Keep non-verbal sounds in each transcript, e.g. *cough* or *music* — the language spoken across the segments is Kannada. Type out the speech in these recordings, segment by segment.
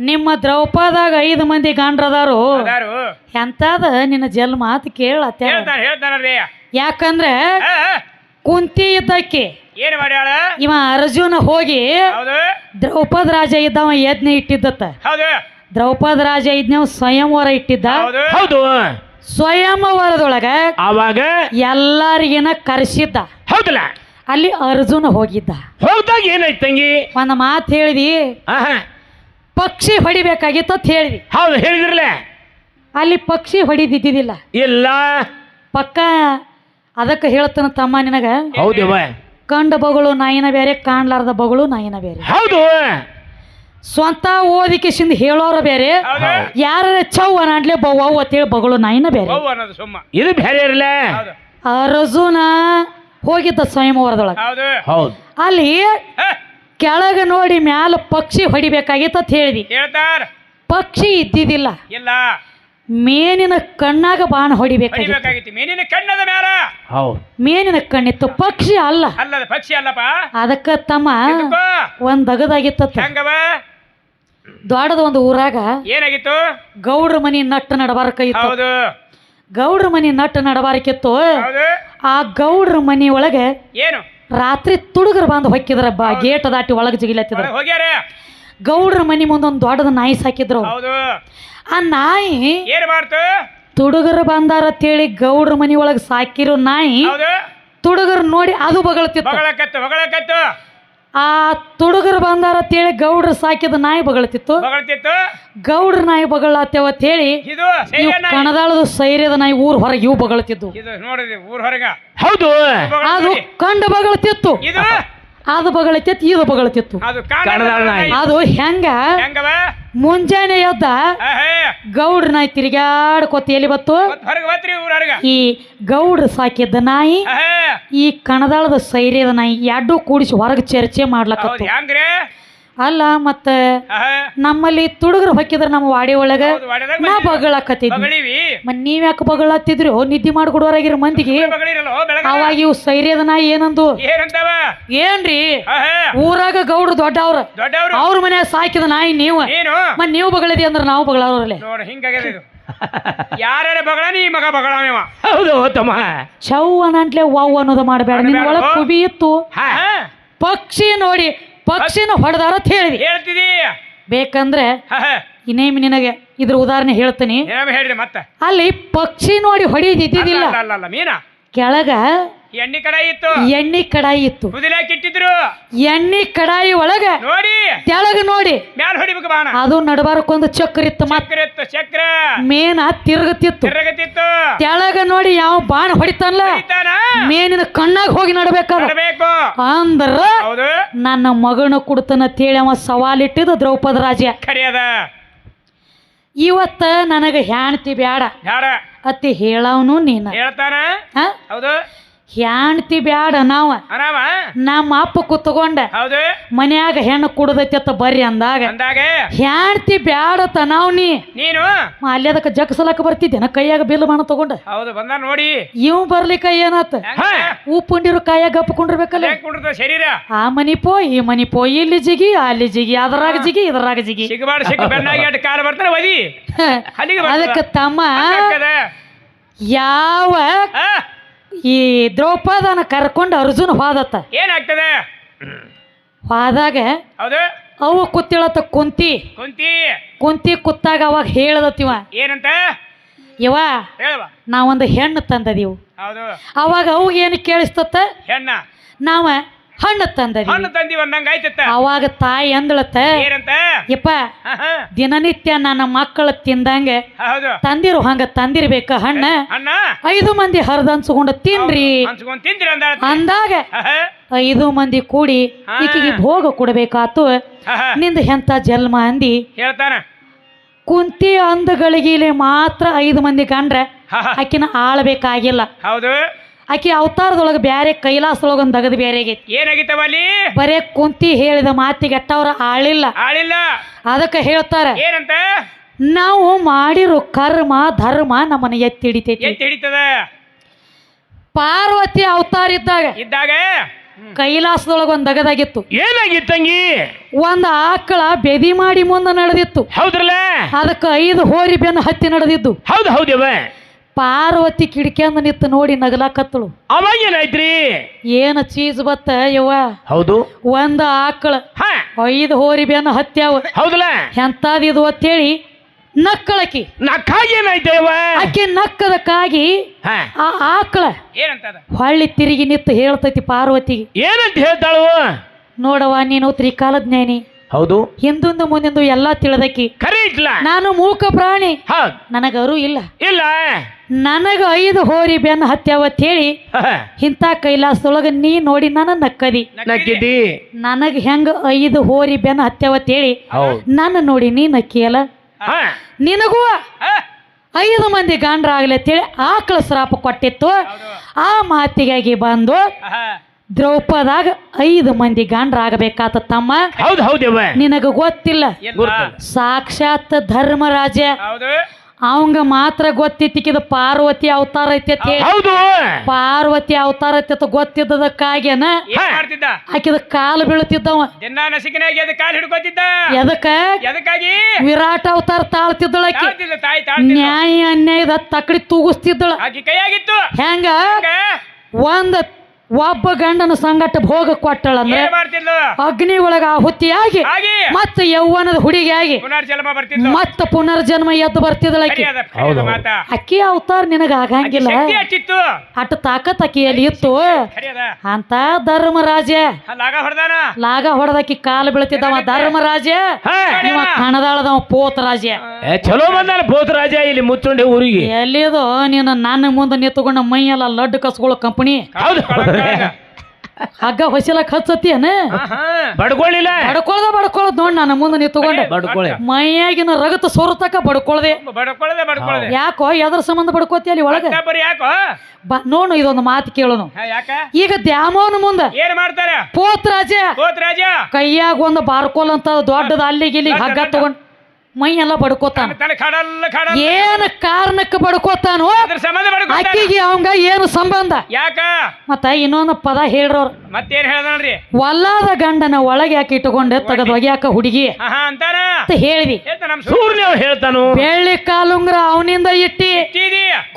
ನಿಮ್ಮ ದ್ರೌಪದಾಗ ಐದು ಮಂದಿ ಗಂಡ್ರದಾರು. ಅದಾರು. ಎಂತಾದ ನಿನ್ನ ಜಲ್ ಮಾತು ಕೇಳತ್ತ ಹೇಳ್ತಾರ ಯಾಕಂದ್ರೆ ಕುಂತಿ ಇದ್ದಕ್ಕೆ ಏನ್ ಮಾಡ್ಯಾಳ? ಇವ ಅರ್ಜುನ ಹೋಗಿ ಹೌದು. ದ್ರೌಪದ ರಾಜ ಇದ್ದವ ಯಜ್ಞ ಇಟ್ಟಿದ್ದತ್ತ. ಹೌದು. ದ್ರೌಪದ ರಾಜ ಇದ್ನವ ಸ್ವಯಂವರ ಇಟ್ಟಿದ್ದ. ಹೌದು. ಹೌದು. ಸ್ವಯಂವರದೊಳಗ ಆವಾಗ? ಎಲ್ಲರಿಗಿನ ಕರೆಸಿದ್ದ. ಹೌದಲ್ಲ? ಅಲ್ಲಿ ಅರ್ಜುನ ಹೋಗಿದ್ದ. ಹೋಗ್ದಾಗ ಏನಾಯ್ತು ತಂಗಿ? ಒಂದು ಮಾತು ಹೇಳಿದಿ. ಆಹಾ. ಪಕ್ಷಿ ಹೊಡಿಬೇಕಾಗಿತ್ತು ಅಂತ ಹೇಳಿದ್ವಿ. ಹೌದು ಹೇಳಿದ್ರಲ್ಲ? ಅಲ್ಲಿ ಪಕ್ಷಿ ಹೊಡಿದಿದ್ದಿದ್ದಿಲ್ಲ. ಇಲ್ಲ. ಪಕ್ಕ ಅದಕ್ಕೆ ಹೇಳ್ತಾನ ತಮ್ಮ ನಿನಗ. ಹೌದು ಕಂಡ ಬಗಳು ನಾಯಿನ ಬೇರೆ ಕಾಣ್ಲಾರ್ದ ಬಗಳು ನಾಯಿನ ಬೇರೆ. ಹೌದು. ಸ್ವಂತ ಓದಿಕೆಸಿಂದ ಹೇಳೋರು ಬೇರೆ ಹೌದು. ಯಾರ ಚೌ ಬವ್ವ ಅಂತ ಅಂತೇಳಿ ಬಗಳು ನಾಯಿನ ಬೇರೆ. ಹೌದು ಅನ್ನೋದು ಸುಮ್ಮ. ಇದು ಬೇರೆ ಇರಲ್ಲ ಹೌದು. ಅರ್ಜುನ ಹೋಗಿದ್ದ ಸ್ವಯಂವರದೊಳಗೆ ಹೌದು. ಹೌದು. ಅಲ್ಲಿ ಹ, ಕೆಳಗೆ ನೋಡಿ ಮ್ಯಾಲ ಪಕ್ಷಿ ಹೊಡಿಬೇಕಾಗಿತ್ತು ಅಂತ ಹೇಳಿದಿ. ಹೇಳ್ತಾರ. ಪಕ್ಷಿ ಇದ್ದಿದ್ದಿಲ್ಲ. ಇಲ್ಲ. ಮೇನಿನ ಕಣ್ಣಾಗ ಬಾಣ ಹೊಡಿಬೇಕಾಗಿತ್ತು. ಹೊಡಿಬೇಕಾಗಿತ್ತು. ಮೀನಿನ ಕಣ್ಣದ ಮ್ಯಾಲ. ಹೌದು. ಮೇನಿನ ಕಣ್ಣಿತ್ತು. ಪಕ್ಷಿ ಅಲ್ಲ. ಅಲ್ಲ ಪಕ್ಷಿ ಅಲ್ಲಪ್ಪ. ಅದಕ್ಕ ತಮ್ಮ ಎದಕ್ಕೋ? ಒಂದ್ ದಗದಾಗಿತ್ತ ಹೆಂಗವ? ದೊಡ್ಡದ ಒಂದು ಊರಾಗ ಏನಾಗಿತ್ತು? ಗೌಡ್ರ ಮನಿ ನಟ್ಟ ನಡಬಾರಕ ಇತ್ತು. ಹೌದು. ಗೌಡ್ರ ಮನಿ ನಟ್ಟ ನಡಬಾರಕಿತ್ತು. ಹೌದು. ಆ ಗೌಡ್ರ ಮನಿ ಒಳಗೆ ಏನು? ರಾತ್ರಿ ತುಡುಗರು ಬಂದು ಹೊಕ್ಕಿದ್ರ ಬಾ ಗೇಟ್ ದಾಟಿ ಒಳಗೆ ಜಿಗಿಲತ್ತಿದ್ರ ಗೌಡ್ರ ಮನಿ ಮುಂದೊಂದು ದೊಡ್ಡದ ನಾಯಿ ಸಾಕಿದ್ರು. ಹೌದು. ಆ ನಾಯಿ ಏನ್ ಮಾಡ್ತು? ತುಡುಗರು ಬಂದಾರ ಅಂತೇಳಿ ಗೌಡ್ರ ಮನಿ ಒಳಗೆ ಸಾಕಿರೋ ನಾಯಿ ಹೌದು. ತುಡುಗರು ನೋಡಿ ಅದು ಬಗಳತಿತ್ತು. ಬಗಳಕತ್ತು ಬಗಳಕತ್ತು. ಆ ತುಡುಗರು ಬಂದಾರ ಅಂತೇಳಿ ಗೌಡ್ರ ಸಾಕಿದ ನಾಯಿ ಬಗಳತಿತ್ತು. ಬಗಳತಿತ್ತು. ಗೌಡ್ರ ನಾಯಿ ಬಗಳತ್ತೇವ ಅಂತೇಳಿ ಇದು ನೀವು ಕಣದಾಳದ ಸೈರ್ಯದ ನಾಯಿ ಊರ್ ಹೊರಗೆ ಇವು ಬಗಳತಿದ್ದು ಇದು ಊರ್ ಹೊರಗ. ಹೌದು. ಅದು ಕಂಡು ಬಗಳತಿತ್ತು. ಇದು? ಅದು ಬಗಳತಿತ್ತು ಇದು ಬಗಳತಿತ್ತು. ಅದು ನಾಯಿ. ಅದು ಹೆಂಗ? ಹೆಂಗವ ಮುಂಜಾನೆ ಎದ್ದ ಗೌಡ್ರ ನಾಯಿ ತಿರುಗಾಡ್ಕೊತ ಎಲ್ಲಿ ಬತ್ತು? ಹೊರಗ ಬತ್ರಿ ಈ ಗೌಡ್ರ ಸಾಕಿದ್ದ ನಾಯಿ ಈ ಕಣದಾಳದ ಸೈರ್ಯದ ನಾಯಿ ಎರಡು ಕೂಡಿಸಿ ಹೊರಗೆ ಚರ್ಚೆ ಮಾಡ್ಲಕ್ಕ ಮಾಡ್ಲಕತ್ತು ಹೆಂಗ್ರಿ? ಅಲ್ಲ ಮತ್ತ ನಮ್ಮಲ್ಲಿ ತುಡುಗರು ಹೊಕ್ಕಿದ್ರ ನಮ್ಮ ವಾಡಿ ಒಳಗ ನಾ ಬಗಳಾಕತ್ತಿದ್ವಿ. ಮತ್ ನೀವ್ ಯಾಕೆ ಬಗಳತ್ತಿದ್ರು ನಿದ್ದೆ ಮಾಡ್ಕೊಡೋರಾಗಿರ ಮಂದಿಗೆ. ಅವಾಗ ಇವು ಸೈರ್ಯದ ನಾಯಿ ಏನಂದು? ಏನ್ರಿ? ಊರಾಗ ಗೌಡ್ರು ದೊಡ್ಡವ್ರ. ದೊಡ್ಡವ್ರು. ಅವ್ರ ಮನೆ ಸಾಕಿದ ನಾಯಿ ನೀವು. ಏನು? ಮತ್ ನೀವು ಬಗಳದಿ ಅಂದ್ರ ನಾವು ಬಗಳವ್ರಲ್ಲೇ. ನೋಡ ಹಿಂಗಾಗ್ಯದ ಇದು. ಯಾರ್ಯಾರ ಬಗಳ ನೀ ಮಗ ಬಗಳವ ಹೌದು ತಮ್ಮ. ಚೌ ಅನ್ನಂಟ್ಲೆ ವಾವ್ ಅನ್ನೋದು ಮಾಡಬೇಡ. ನಿನ್ ಒಳಗ್ ಕುಬಿ ಇತ್ತು. ಹಾ ಪಕ್ಷಿ ನೋಡಿ ಪಕ್ಷಿನ ಹೊಡೆದಾರ ಅಂತ ಹೇಳಿದಿ. ಹೇಳ್ತಿದಿ? ಬೇಕಂದ್ರೆ ಇನ್ನೇಮ್ ನಿನಗೆ ಇದ್ರ ಉದಾಹರಣೆ ಹೇಳ್ತೀನಿ. ಹೇಳ್ರಿ ಮತ್ತ. ಅಲ್ಲಿ ಪಕ್ಷಿ ನೋಡಿ ಹೊಡಿದಿದ್ದಿಲ್ಲ ಅಲ್ಲ ಮೀನ. ಕೆಳಗ ಎಣ್ಣೆ ಕಡಾಯಿ ಇತ್ತು. ಎಣ್ಣೆ ಕಡಾಯಿ ಇತ್ತು. ಕುದಿಲಾಕ್ ಇಟ್ಟಿದ್ರು ಎಣ್ಣೆ ಕಡಾಯಿ ಒಳಗ ನೋಡಿ. ತೆಳಗ ನೋಡಿ. ಮ್ಯಾಲ ಹೊಡಿಬೇಕು ಬಾಣ. ಅದು ನಡಬಾರಕ್ಕೊಂದು ಚಕ್ರ ಇತ್ತು ಚಕ್ರ ಇತ್ತು ಚಕ್ರ. ಮೇನ ತಿರುಗತಿತ್ತು. ತಿರ್ಗತಿತ್ತು. ತೆಳಗ ನೋಡಿ ಯಾವ ಬಾಣ ಹೊಡಿತಾನಲ್ಲ. ಹೊಡಿತಾನ? ಮೇನಿನ ಕಣ್ಣಾಗ ಹೋಗಿ ನಡಬೇಕು. ಅಂದ್ರ ಹೌದು. ನನ್ನ ಮಗನ ಕುಡ್ತನ ತೇಳಿ ಅವ ಸವಾಲಿಟ್ಟಿದ ದ್ರೌಪದ ರಾಜ. ಕರಿಯದ ಇವತ್ತ ನನಗ ಹ್ಯಾಣತಿ ಬ್ಯಾಡ. ಯಾರ? ಅತ್ತಿ ಹೇಳವನು ನೀನ. ಹೇಳ್ತಾನ? ಹ? ಹೌದು. ಹ್ಯಾಣ್ತಿ ಬ್ಯಾಡ ನಾವ. ನಮ್ಮ ಅಪ್ಪ ಕುತ್ಕೊಂಡ ಹೌದು. ಮನ್ಯಾಗ ಹೆಣ್ಣು ಕುಡ್ದೈತಿ ಬರ್ರಿ ಅಂದಾಗ. ಅಂದಾಗ? ಬ್ಯಾಡ ಬ್ಯಾಡತ ನಾವ್ ನೀ. ನೀನು? ಜಗಸಲಕ್ಕ ಜಗ್ಸಲಕ್ಕ ಬರ್ತಿದ್ದೇನ ಕೈಯಾಗ ಬಿಲ್ ಬಾಣ ತಗೊಂಡ. ಹೌದು ಬಂದ ನೋಡಿ. ಇವ್ ಬರ್ಲಿಕ್ಕ ಏನಾತ? ಉಪ್ಪುಂಡಿರು ಕೈಯಾಗ ಗಪ್ಕೊಂಡಿರ್ಬೇಕಲ್ಲ ಕುಂಡಿರ್ಬೇಕಲ್ಲ. ಶರೀರ? ಆ ಮನಿ ಪೋ ಈ ಮನಿ ಪೋ ಇಲ್ಲಿ ಜಿಗಿ ಅಲ್ಲಿ ಜಿಗಿ ಅದ್ರಾಗ ಜಿಗಿ ಇದ್ರಾಗ ಜಿಗಿ. ಸಿಗಬಾರ್ದು ಸಿಕ್ಕ *laughs* ಬೆನ್ನಾಗಿ ಅಡ್ಡ ಕಾಲ ಬರ್ತಾನೆ ಒದಿ. ಅಲ್ಲಿಗೆ ಬರ್ತದ. ಅದಕ್ಕೆ ತಮ್ಮ ಯಾವ ಈ ದ್ರೌಪದನ ಕರ್ಕೊಂಡು ಅರ್ಜುನ್ ಹೋದತ್ತ. ಏನಾಗ್ತದೆ? ಹೋದಾಗ ಹೌದು. ಅವ ಕುತ್ತಿಳತ್ತ ಕುಂತಿ. ಕುಂತಿ. ಕುಂತಿ ಕುತ್ತಾಗ ಅವಾಗ ಹೇಳದತ್ತಿವ. ಏನಂತ? ಇವ ಹೇಳುವ ನಾವೊಂದು ಹೆಣ್ಣು ತಂದದೀವು. ಹೌದು. ಅವಾಗ ಅವಾಗ ಏನು ಕೇಳಿಸ್ತತ್ತ? ಹೆಣ್ಣ. ನಾವ ಹಣ್ಣು ತಂದದಿ ಹಣ್ಣು ತಂದಿ ಒಂದಂಗ ಆಯ್ತತ್ತ. ಅವಾಗ ತಾಯಿ ಅಂದಳತ್ತ ಏನಂತ? ಯಪ್ಪ. ದಿನನಿತ್ಯ ನನ್ನ ಮಕ್ಕಳು ತಿಂದಂಗ ಹೌದು. ತಂದಿರು ಹಂಗ ತಂದಿರ್ಬೇಕ ಹಣ್ಣ. ಅಣ್ಣ ಐದು ಮಂದಿ ತಿನ್ರಿ. ಹಂಚ್ಕೊಂಡ್ ತಿಂದ್ರಿ ಅಂದ ಅಂದಾಗ. ಐದು ಮಂದಿ ಕೂಡಿ. ಈಕಿಗೆ ಭೋಗ ಕೊಡಬೇಕಾತು. ನಿಂದ ಎಂತ ಜನ್ಮ ಅಂದಿ. ಹೇಳ್ತಾನ. ಕುಂತಿ ಅಂದಗಳಿಗಿಲೆ ಮಾತ್ರ ಐದು ಮಂದಿ ಕಂಡ್ರೆ. ಆಕಿನ ಆಳ್ಬೇಕಾಗಿಲ್ಲ. ಹೌದು. ಆಕಿ ಅವತಾರದೊಳಗೆ ಬ್ಯಾರೆ ಕೈಲಾಸದೊಳಗೆ ಒಂದು ದಗದು ಬೇರೆ ಆಗೈತಿ. ಏನಾಗಿತ್ತವ ಅಲ್ಲಿ? ಬರೇ ಕುಂತಿ ಹೇಳಿದ ಮಾತಿಗೆ ಅಟ್ಟವ್ರ ಆಳಿಲ್ಲ. ಆಳಿಲ್ಲ. ಅದಕ್ಕೆ ಹೇಳ್ತಾರ ಏನಂತ? ನಾವು ಮಾಡಿರೋ ಕರ್ಮ ಧರ್ಮ ನಮ್ಮನ್ನ ಎತ್ತಿ ಹಿಡಿತೈತಿ. ಎತ್ತಿ ಹಿಡಿತದ? ಪಾರ್ವತಿ ಅವತಾರ ಇದ್ದಾಗ ಇದ್ದಾಗ? ಕೈಲಾಸದೊಳಗ ಒಂದ್ ದಗದಾಗಿತ್ತು ಏನಾಗಿತ್ತಂಗಿ ಒಂದ್ ಆಕಳ ಬೆದಿ ಮಾಡಿ ಮುಂದೆ ನಡೆದಿತ್ತು. ಹೌದ್ರಲ್ಲ? ಅದಕ್ಕೆ ಐದು ಹೋರಿ ಬೆನ್ನು ಹತ್ತಿ ನಡೆದಿದ್ದು. ಹೌದು ಹೌದವ ಪಾರ್ವತಿ ಕಿಡಿಕೆಂದ ನಿತ್ತು ನೋಡಿ ನಗಲಾಕತ್ತಳು. ಅವಾಗ ಏನಾಯ್ತ್ರಿ ಏನ ಚೀಸ್ ಬತ್ತ ಯವ್ವ? ಹೌದು. ಒಂದ ಆಕಳ ಹಾ. ಐದು ಹೋರಿ ಬೇನ ಹತ್ಯಾವ. ಹೌದಲ್ಲ? ಎಂತಾದಿದು ಅಂತೇಳಿ ನಕ್ಕಳಕಿ. ನಕ್ಕಾಗಿ ಆಕೆ ನಕ್ಕದಕ್ಕಾಗಿ ಹಾ. ಆ ಆಕಳ ಹೊಳ್ಳಿ ತಿರುಗಿ ನಿತ್ತು ಹೇಳ್ತೈತಿ ಪಾರ್ವತಿಗೆ. ಏನಂತ ಹೇಳ್ತಾಳು? ನೋಡವ ನೀನು ತ್ರಿಕಾಲಜ್ಞಾನಿ. ಹೌದು. ಹಿಂದೊಂದು ಮುಂದೆಂದು ಎಲ್ಲಾ ತಿಳಿದಕಿ ಕರೆ ಇಲ್ಲ ನಾನು ಮೂಕ ಪ್ರಾಣಿ. ಹೌದ್. ನನಗರು ಇಲ್ಲ. ಇಲ್ಲ. ನನಗ ಐದು ಹೋರಿ ಬೆನ್ನ ಹತ್ಯಾವ ಹೇಳಿ ಇಂತ ಇಂಥ ಕೈಲಾಸದೊಳಗ ನೀ ನೋಡಿ ನನ್ನ ನಕ್ಕದಿ. ನಕ್ಕಿದಿ? ನನಗ ಹೆಂಗ ಐದು ಹೋರಿ ಬೆನ್ನ ಹತ್ಯಾವ ಹೇಳಿ ಹೌದ್. ನನ್ನ ನೋಡಿ ನೀ ನಕ್ಕಿಯಲ್ಲ? ಹಾ. ನಿನಗೂ ಐದು ಮಂದಿ ಗಂಡ್ರಾಗ್ಲಿ ಅಂತೇಳಿ ಆಕಳ ಶ್ರಾಪ ಕೊಟ್ಟಿತ್ತು. ಆ ಮಾತಿಗಾಗಿ ಬಂದು. ದ್ರೌಪದಾಗ ಐದು ಮಂದಿ ಗಂಡ್ರಾಗಬೇಕಾತ ತಮ್ಮ. ಹೌದು ಹೌದವ ನಿನಗ ಗೊತ್ತಿಲ್ಲ. ಸಾಕ್ಷಾತ್ ಧರ್ಮರಾಜ ಹೌದು. ಅವಂಗ ಮಾತ್ರ ಗೊತ್ತಿತ್ತಿಕ್ಕಿದ ಪಾರ್ವತಿ ಅವತಾರ ಐತಿ ಹೌದು. ಪಾರ್ವತಿ ಅವತಾರ ಐತೆ ಗೊತ್ತಿದ್ದದಕ್ಕಾಗೇನ ಆಕಿದ ಕಾಲು ಬೀಳುತ್ತಿದ್ದವ. ದಿನ ನಸಿಕಿನಾಗಿ ಅದ ಕಾಲ್ ಹಿಡ್ಕೋತಿದ್ದ? ಎದಕ್ಕ? ಎದಕ್ಕಾಗಿ? ವಿರಾಟ ಅವತಾರ ತಾಳ್ತಿದ್ದಳಕಿ ತಾಳ್ತಿದ್ದ ತಾಯಿ ನ್ಯಾಯ ಅನ್ಯಾಯದ ತಕಡಿ ತೂಗಿಸ್ತಿದ್ದಳ. ಆಕಿ ಕೈಯಾಗಿತ್ತು. ಹೆಂಗ? ಒಂದ್ ಒಬ್ಬ ಗಂಡನ ಸಂಗಟ ಭೋಗ ಕೊಟ್ಟಳಂದ್ರೆ ಏನ್ ಮಾಡ್ತಿದ್ಲು? ಅಗ್ನಿ ಒಳಗ ಆಹುತಿಯಾಗಿ ಮತ್ತೆ ಮತ್ತ ಯೌವನದ ಹುಡುಗಿಯಾಗಿ ಪುನರ್ಜನ್ಮ ಬರ್ತಿದ್ಲು. ಮತ್ತ ಪುನರ್ಜನ್ಮ ಎದ್ದು ಬರ್ತಿದ್ಲ ಸರಿಯಾದ ಹೌದು. ಮಾತಾ. ಅಕ್ಕಿ ಅವತಾರ ನಿನಗ ಆಕಿ ಆಗಂಗಿಲ್ಲ ಶಕ್ತಿ ಹಚ್ಚಿತ್ತು. ಅಟ್ ತಾಕತ್ ಅಕ್ಕಿಯಲ್ಲಿ ಇತ್ತು? ಅಂತ ಅಂತ ಧರ್ಮರಾಜ. ಲಾಗ ಹೊಡೆದಾನ? ಲಾಗ ಹೊಡೆದಕ್ಕಿ ಕಾಲು ಬೀಳ್ತಿದ್ದವ ಧರ್ಮರಾಜ. ಹಾ ಇವ ಕಣದಾಳದವ ಪೋತರಾಜ. ಏ, ಚಲೋ ಬಂದಾನ ಭೂತರಾಜ ಇಲ್ಲಿ ಮುಚ್ಚುಂಡೆ ಊರಿಗೆ. ಎಲ್ಲಿದು ನೀನು ನನ್ನ ಮುಂದೆ ನಿಂತುಕೊಂಡ ಮೈಯೆಲ್ಲ ಲಡ್ಡು ಕಸ್ಕೊಳ್ಳೋ ಕಂಪನಿ. ಹೌದು ಹಗ್ಗ ಹೊಸಿಲಕ್ ಹಚ್ಚತಿಯನ ಬಡ್ಕೊಳ್ಳಿಲ್ಲ ಬಡ್ಕೊಳ್ದ ಬಡ್ಕೊಳದ್ ನೋಡ್ ನಾನು ಮುಂದೆ ನೀ ತಗೊಂಡೆ. ಬಡ್ಕೊಳ್ಳಿ ಮೈಯಾಗಿನ ರಗತ ಸೋರತಕ ಬಡ್ಕೊಳ್ದೆ. ಬಡ್ಕೊಳ್ಳದೆ ಬಡ್ಕೊಳ್ಳದೆ ಯಾಕೋ ಎದ್ರ ಸಂಬಂಧ ಬಡ್ಕೋತಿ ಅಲ್ಲಿ ಒಳಗೆ? ಬರೀ ಯಾಕೋ? ಬಾ ನೋಡು ಇದೊಂದು ಮಾತು ಕೇಳೋನು. ಹಾ, ಯಾಕ? ಈಗ ದ್ಯಾಮೋನ ಮುಂದ ಏನ್ ಮಾಡ್ತಾರೆ? ಪೋತ್ರಾಜ. ಪೋತ್ ರಾಜ ಕೈಯಾಗ ಒಂದು ಬಾರ್ಕೋಲ್ ಅಂತ ದೊಡ್ಡದ ಅಲ್ಲಿಗೆ ಇಲ್ಲಿಗೆ ಹಗ್ಗ ತಗೊಂಡ್ ಮೈ ಎಲ್ಲ ಬಡ್ಕೋತಾನ ಏನ್ ಕಾರಣಕ್ಕೆ ಬಡ್ಕೋತಾನೋ ಅಕ್ಕಿಗೆ ಅವಂಗ ಏನು ಸಂಬಂಧ? ಯಾಕ? ಮತ್ತ ಇನ್ನೊಂದು ಪದ ಹೇಳ್ರವ್ರ. ಮತ್ತೇನ್ ಹೇಳ್ರಿ ಒಲ್ಲಾದ ಗಂಡನ ಒಳಗೆ ಯಾಕೆ ಇಟ್ಟುಕೊಂಡೆ ತಗದ್ ಒಗ್ಯಾಕ ಹುಡುಗಿ. ಅಂತ ಹೇಳ್ದಿ. ಹೇಳ್ತಾನು ಬೆಳ್ಳಿ ಕಾಲುಂಗ್ರ ಅವನಿಂದ ಇಟ್ಟಿ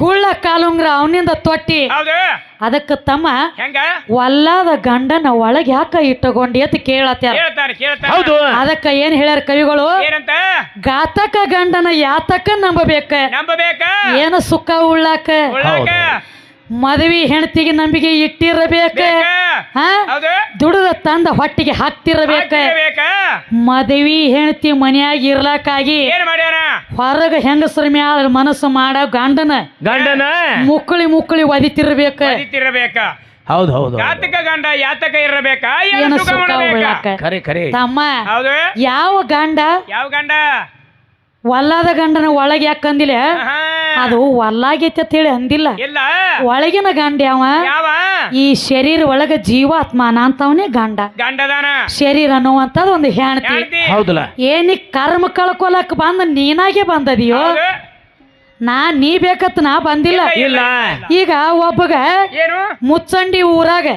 ಕುಳ್ಳ ಕಾಲುಂಗ್ರ ಅವನಿಂದ ತೊಟ್ಟಿ. ಹೌದು. ಅದಕ್ಕ ತಮ್ಮ ಹೆಂಗ? ಒಲ್ಲಾದ ಗಂಡನ ಒಳಗೆ ಯಾಕ ಇಟ್ಟುಕೊಂಡಿ ಅಂತ ಕೇಳತ್ಯಾರ ಕೇಳ್ತಾರ ಹೌದು. ಅದಕ್ಕ ಏನ್ ಹೇಳ್ಯಾರ ಕವಿಗಳು? ಏನಂತ? ಘಾತಕ ಗಂಡನ ಯಾತಕ ನಂಬಬೇಕ? ನಂಬಬೇಕ? ಏನು ಸುಖ ಉಳ್ಳಾಕ? ಉಳ್ಳಾಕ? ಮದ್ವಿ ಹೆಂಡತಿಗೆ ನಂಬಿಕೆ ಇಟ್ಟಿರಬೇಕು? ದುಡಿದ ತಂದ ಹೊಟ್ಟಿಗೆ ಹಾಕ್ತಿರಬೇಕ? ಮದುವೆ ಮದ್ವಿ ಮನೆಯಾಗಿ ಮನ್ಯಾಗ ಇರ್ಲಾಕಾಗಿ ಏನ್ ಮಾಡ್ಯಾರ? ಹೊರಗ ಹೆಂಗಸರ ಮ್ಯಾಲ ಮನಸ್ಸು ಮಾಡ ಗಂಡನ ಗಂಡನ? ಮುಕ್ಕಳಿ ಮುಕ್ಕಳಿ ಒದಿತಿರ್ಬೇಕ? ಹೌದು ಹೌದು ಘಾತಕ ಗಂಡ ಯಾತಕ ಇರಬೇಕ? ಏನ ಸುಖ ತಮ್ಮ ಹೌದು. ಯಾವ ಗಂಡ ಯಾವ ಗಂಡ? ಒಲ್ಲಾದ ಗಂಡನ ಒಳಗೆ ಯಾಕೆ ಅಂದಿಲ್ಲ ಅದು ಒಲ್ಲಾಗೈತಿ ಅಂತ ಹೇಳಿ ಅಂದಿಲ್ಲ. ಇಲ್ಲ. ಒಳಗಿನ ಗಂಡ ಯಾವ ಯಾವ? ಈ ಶರೀರ ಒಳಗ ಜೀವಾತ್ಮಾನ ಅಂತವನೇ ಗಂಡ. ಗಂಡದಾನ. ಶರೀರ ಅನ್ನುವಂಥದ್ದು ಒಂದು ಹೆಣ್ತಿ ಹೇಳ್ತಿ ಹೌದಲ್ಲ. ಏನಿ ಕರ್ಮ ಕಳ್ಕೊಲಕ್ ಬಂದ ನೀನಾಗೆ ಬಂದದಿಯೋ. ನಾ ನೀ ಬೇಕತ್ ನಾ ಬಂದಿಲ್ಲ. ಇಲ್ಲ ಈಗ ಒಬ್ಬಗ ಏನು? ಮುಚ್ಚಂಡಿ ಊರಾಗ.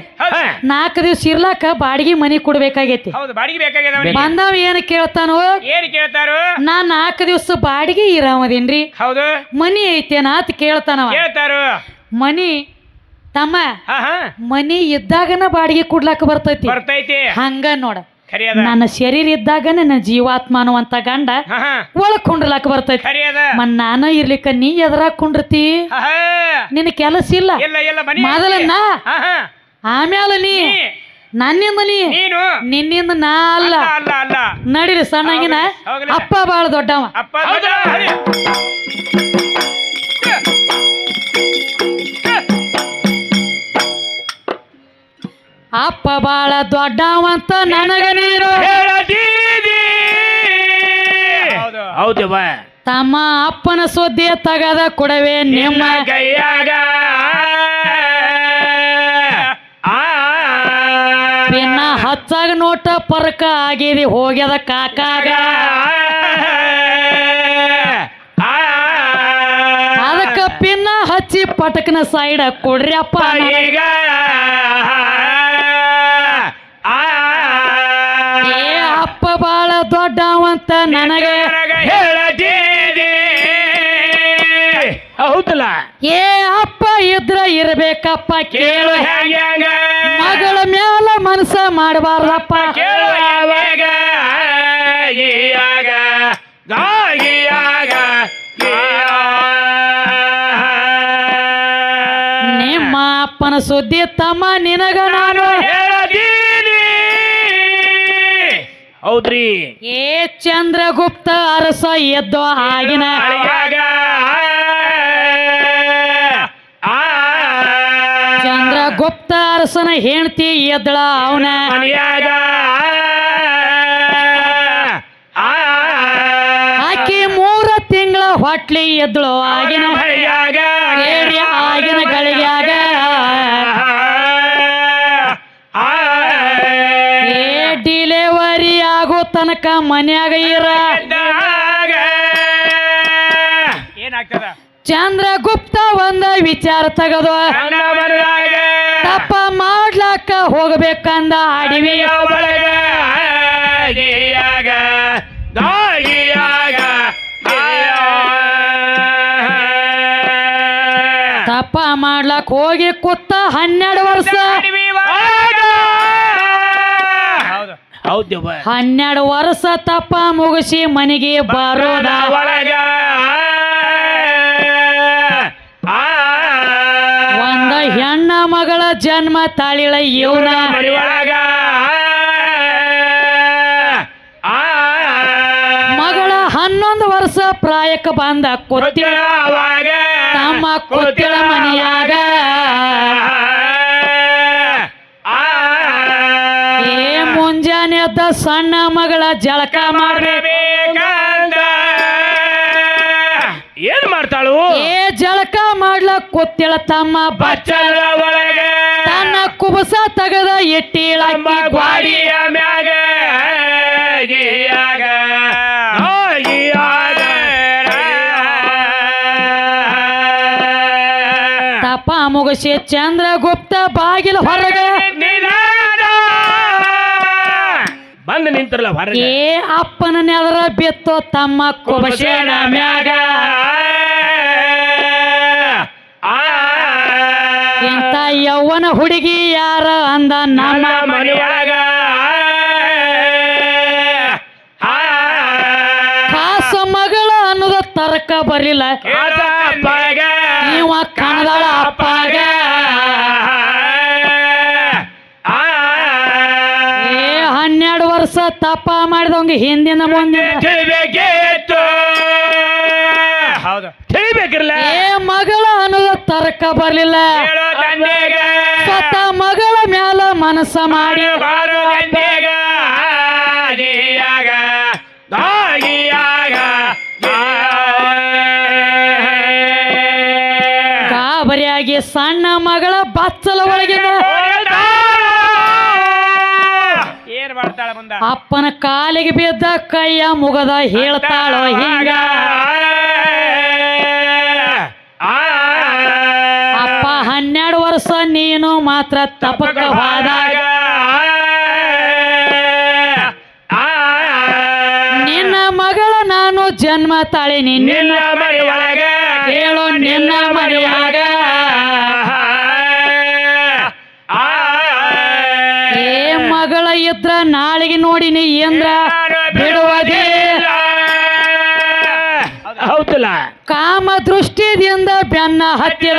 ನಾಲ್ಕು ದಿವ್ಸ ಇರ್ಲಾಕ ಬಾಡಿಗೆ ಮನಿ ಕೊಡ್ಬೇಕಾಗೈತಿ. ಹೌದು ಬಾಡಿಗೆ ಬೇಕಾಗ್ಯದ ಅವ್ನಿಗೆ. ಬಂದವ ಏನ್ ಕೇಳ್ತಾನೋ? ಏನ್ ಕೇಳ್ತಾರು? ನಾ ನಾಲ್ಕು ದಿವ್ಸ ಬಾಡಿಗೆ ಇರಾಮದೇನ್ರಿ? ಹೌದು. ಮನಿ ಐತೇನ ಅಂತ ಕೇಳ್ತಾನವ. ಕೇಳ್ತಾರು? ಮನಿ ತಮ್ಮ ಹಾ ಹಾ. ಮನಿ ಇದ್ದಾಗನ ಬಾಡಿಗೆ ಕೊಡ್ಲಾಕ ಬರ್ತೈತಿ. ಬರ್ತೈತಿ. ಹಂಗ ನೋಡ. ನನ್ನ ಶರೀರ ಇದ್ದಾಗ ನನ್ನ ಜೀವಾತ್ಮ ಅನ್ನುವಂತ ಗಂಡ ಒಳಗ್ ಕುಂಡ್ರಲಾಕ ಬರ್ತೈತಿ. ಮನ್ ನಾನು ಇರ್ಲಿಕ್ಕ ನೀ ಎದ್ರಾಗ ಕುಂಡ್ರತಿ. ನಿನ್ನ ಕೆಲಸ ಇಲ್ಲ. ಇಲ್ಲ ಇಲ್ಲ ಮನಿ ಮೊದಲ ನಾ. ಹಾ ಹಾ. ಆಮ್ಯಾಲ ನೀ. ನನ್ನಿಂದ ನೀ. ನೀನು. ನಿನ್ನಿಂದ ನಾ ಅಲ್ಲ. ನಡೀರಿ ಅಲ್ಲ ಅಲ್ಲ. ನಡಿರಿ ಸಣ್ಣಗಿನ. ಅಪ್ಪ ಬಾಳ ದೊಡ್ಡವ. ಅಪ್ಪ ಬಾಳ ದೊಡ್ಡವಂತ ನನಗ ನೀರು ಹೌದು ಬಾ ತಮ್ಮ ಅಪ್ಪನ ಸುದ್ದಿ ತಗದ ಕೊಡವೆ ನಿಮ್ಮ ಕೈಯಾಗ ಆ ಪಿನ್ನ ಹಚ್ಚಾಗ ನೋಟ ಪರಕ ಆಗಿದೆ ಹೋಗ್ಯದ ಕಾಕಾಗ ಅದಕ್ಕ ಪಿನ್ನ ಹಚ್ಚಿ ಪಟಕನ ಸೈಡ್ ಕೊಡ್ರಿ ಅಪ್ಪ ಈಗ ದೊಡ್ಡವಂತ ನನಗೆ ಹೇಳದೇ ಹೌದಲ್ಲ? ಏ ಅಪ್ಪ ಇದ್ರ ಇರ್ಬೇಕಪ್ಪ ಕೇಳು ಮಗಳ ಮ್ಯಾಲ ಮನಸ್ಸ ಮಾಡಬಾರ್ದಪ್ಪ. ಕೇಳು ಯಾವಾಗ? ಗೀಯಾಗ ಗಾಗಿಯಾಗ ನಿಮ್ಮ ಅಪ್ಪನ ಸುದ್ದಿ ತಮ್ಮ ನಿನಗ ನಾನು ಹೇಳದೀನಿ ಹೌದ್ರಿ ಏ ಚಂದ್ರಗುಪ್ತ ಅರಸ ಎದ್ದು ಆಗಿನ ಚಂದ್ರಗುಪ್ತ ಅರಸನ ಹೆಂಡತಿ ಎದ್ದಳ ಅವನ ಮನೆಯಾಗ ಆಕಿ ಮೂರ ತಿಂಗಳ ಹೊಟ್ಲಿ ಎದ್ದಳು ಆಗಿನ ಆಗಿನ ಗಳಿಗ್ಯಾಗ ಡಿಲೆವರಿ ಆಗೋ ತನಕ ಮನ್ಯಾಗ ಇರ. ಏನಾಗ್ತದ? ಚಂದ್ರಗುಪ್ತ ಒಂದ ವಿಚಾರ ತೆಗೆದು. ತಪ್ಪ ಮಾಡ್ಲಾಕ ಹೋಗ್ಬೇಕಂದ ಅಡವಿ ತಪ್ಪ ಮಾಡ್ಲಾಕ ಹೋಗಿ ಕುತ್ತ ಹನ್ನೆರಡು ವರ್ಷ ಹೌದು ಹೌದವ್ವ ಹನ್ನೆರಡು ವರ್ಷ ತಪ್ಪ ಮುಗಿಸಿ ಮನೆಗೆ ಬರೋದ ಒಳಗ ಒಂದ ಹೆಣ್ಣ ಮಗಳ ಜನ್ಮ ತಾಳಿಳ ಇವನ ಒಳಗ ಮಗಳ ಹನ್ನೊಂದು ವರ್ಷ ಪ್ರಾಯಕ್ಕೆ ಬಂದ ಕೊತ್ತಿಳ ಅವಾಗ ತಮ್ಮ ಕೊತ್ತಿಳ ಮನೆಯಾಗ ಮುಂಜಾನೆ ಎದ್ದ ಸಣ್ಣ ಮಗಳ ಜಳಕ ಮಾಡಬೇಕು. ಮಾಡ್ಬೇಕಂದ ಏನ್ ಮಾಡ್ತಾಳು? ಏ ಜಳಕ ಮಾಡ್ಲಕ್ ಕೊತ್ತಿಳ ತಮ್ಮ ಬಚ್ಚ ಬಚ್ಚಲ ಒಳಗೆ. ತನ್ನ ಕುಬಸ ತೆಗೆದ ಎಟ್ಟಿಳ ಗ್ವಾಡಿಯ ಮ್ಯಾಗ. ಗೀಯಾಗ. ಮುಗಿಸಿ ಚಂದ್ರಗುಪ್ತ ಬಾಗಿಲು ಹೊರಗ. ಬಂದು ನಿಂತಿರಲ್ಲ ಹೊರಗೆ ಏ ಅಪ್ಪನ ನೆದರ ಬಿತ್ತು ತಮ್ಮ ಕುಬಸೇನ ಮ್ಯಾಗ ಇಂತ ಯವ್ವನ ಹುಡುಗಿ ಯಾರ ಅಂದ ನಮ್ಮ ಮನೆಯಾಗ ಕಾಸ ಮಗಳ ಅನ್ನೋದ ತರ್ಕ ಬರಲಿಲ್ಲ ನೀವ ಕಣದಾಳ ಅಪ್ಪಾಗ ವರ್ಷ ತಪ್ಪ ಮಾಡಿದವಂಗ ಹಿಂದಿನ ಮುಂದಿನ ತಿಳಿಬೇಕಿತ್ತು ಹೌದು. ತಿಳಿಬೇಕಿರಲ್ಲ ಏ ಮಗಳ ಅನ್ನೋದ ತರ್ಕ ಬರ್ಲಿಲ್ಲ. ಹೇಳೋ ತಂದೆಗ ಸ್ವತ ಮಗಳ ಮ್ಯಾಲ ಮನಸ್ಸ ಮಾಡಿ. ಬಾರೋ ತಂದೆಗ ಗಾಬರಿಯಾಗಿ ಸಣ್ಣ ಮಗಳ ಬಚ್ಚಲ ಒಳಗಿನ ಅಪ್ಪನ ಕಾಲಿಗೆ ಬಿದ್ದ ಕೈಯ ಮುಗದ ಹೇಳ್ತಾಳ ಹಿಂಗ. ಅಪ್ಪ ಹನ್ನೆರಡು ವರ್ಷ ನೀನು ಮಾತ್ರ ತಪಕ ಹೋದಾಗ. ನಿನ್ನ ಮಗಳ ನಾನು ಜನ್ಮ ತಾಳಿ ನಿನ್ನ ಹೇಳು ನಿನ್ನ ಮನೆಯಾಗ ಮಗಳ ಇದ್ರ ನಾಳೆಗೆ ನೋಡಿನಿ ಎಂದ್ರ ಬಿಡುವುದಿಲ್ಲ ಹೌದಲ್ಲ? ಕಾಮ ದೃಷ್ಟಿದಿಂದ ಬೆನ್ನ ಹತ್ತಿರ.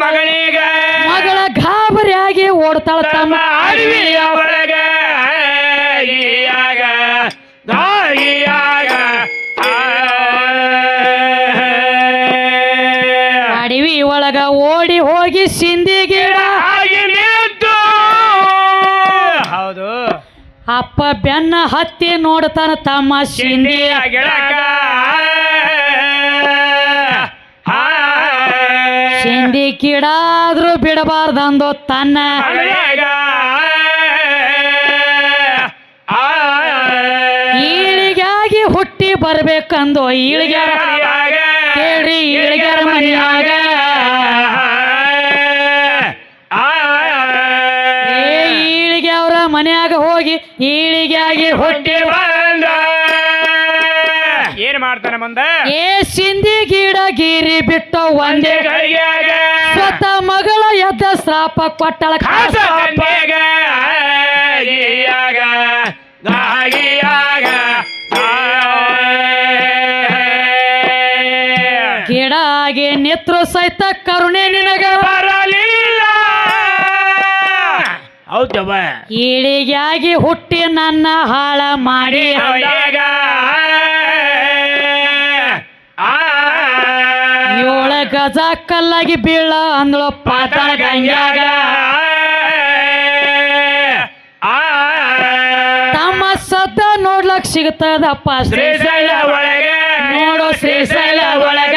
ಮಗಳಿಗೆ ಮಗಳ ಗಾಬರಿಯಾಗಿ ಓಡ್ತಾಳ ತಮ್ಮ ಒಳಗ ಅಡವಿ ಒಳಗ ಓಡಿ ಹೋಗಿ ಸಿಂಧಿ ಗಿಡ ಹಾಗೆ ನಿಂತು ಹೌದು ಅಪ್ಪ ಬೆನ್ನ ಹತ್ತಿ ನೋಡ್ತಾನ ತಮ್ಮ ಶಿಂದಿ ಶಿಂದಿ ಕಿಡಾದ್ರೂ ಬಿಡಬಾರ್ದಂದು ತನ್ನ. ಈಳಿಗಾಗಿ ಹುಟ್ಟಿ ಬರ್ಬೇಕಂದು. ಈಳಿಗ್ಯಾರ ಕೇಳಿ ಈಳಿಗ್ಯಾರ ಮನೆಯಾಗ ಏ ಈಳಿಗೆ ಅವ್ರ ಮನ್ಯಾಗ ಹೋಗಿ ಈಳಿಗೆಯಾಗಿ ಹುಟ್ಟಿ ಹೊಟ್ಟೆ ಮುಂದ ಏನ್ ಮಾಡ್ತಾನೆ ಮುಂದೆ? ಏ ಸಿಂಧಿ ಗಿಡ ಗಿರಿ ಬಿಟ್ಟು ಒಂದೇ ಗಳಿಗ್ಯಾಗ ಸ್ವತ ಮಗಳ ಎದ್ದ ಶ್ರಾಪ ಕೊಟ್ಟಳ ಕಾಸ ಕಾಸ ತಂದೆಗ ಆಗಿಯಾಗ ಆಗಿಯಾಗ ಗಿಡ ಆಗಿ ನಿತ್ರು ಸಹಿತ ಕರುಣೆ ನಿನಗ. ಹೌದವ ಈಳಿಗಾಗಿ ಹುಟ್ಟಿ ನನ್ನ ಹಾಳ ಮಾಡಿ ಏಳ ಗಜ ಕಲ್ಲಾಗಿ ಬೀಳ ಅಂದಳು ಪಾತಾಳ ಗಂಗ್ಯಾಗ ತಮ್ಮ ಸದ್ದ ನೋಡ್ಲಕ್ ಸಿಗ್ತದಪ್ಪ ಶ್ರೀಶೈಲ ಒಳಗ ನೋಡು ಶ್ರೀಶೈಲ ಒಳಗ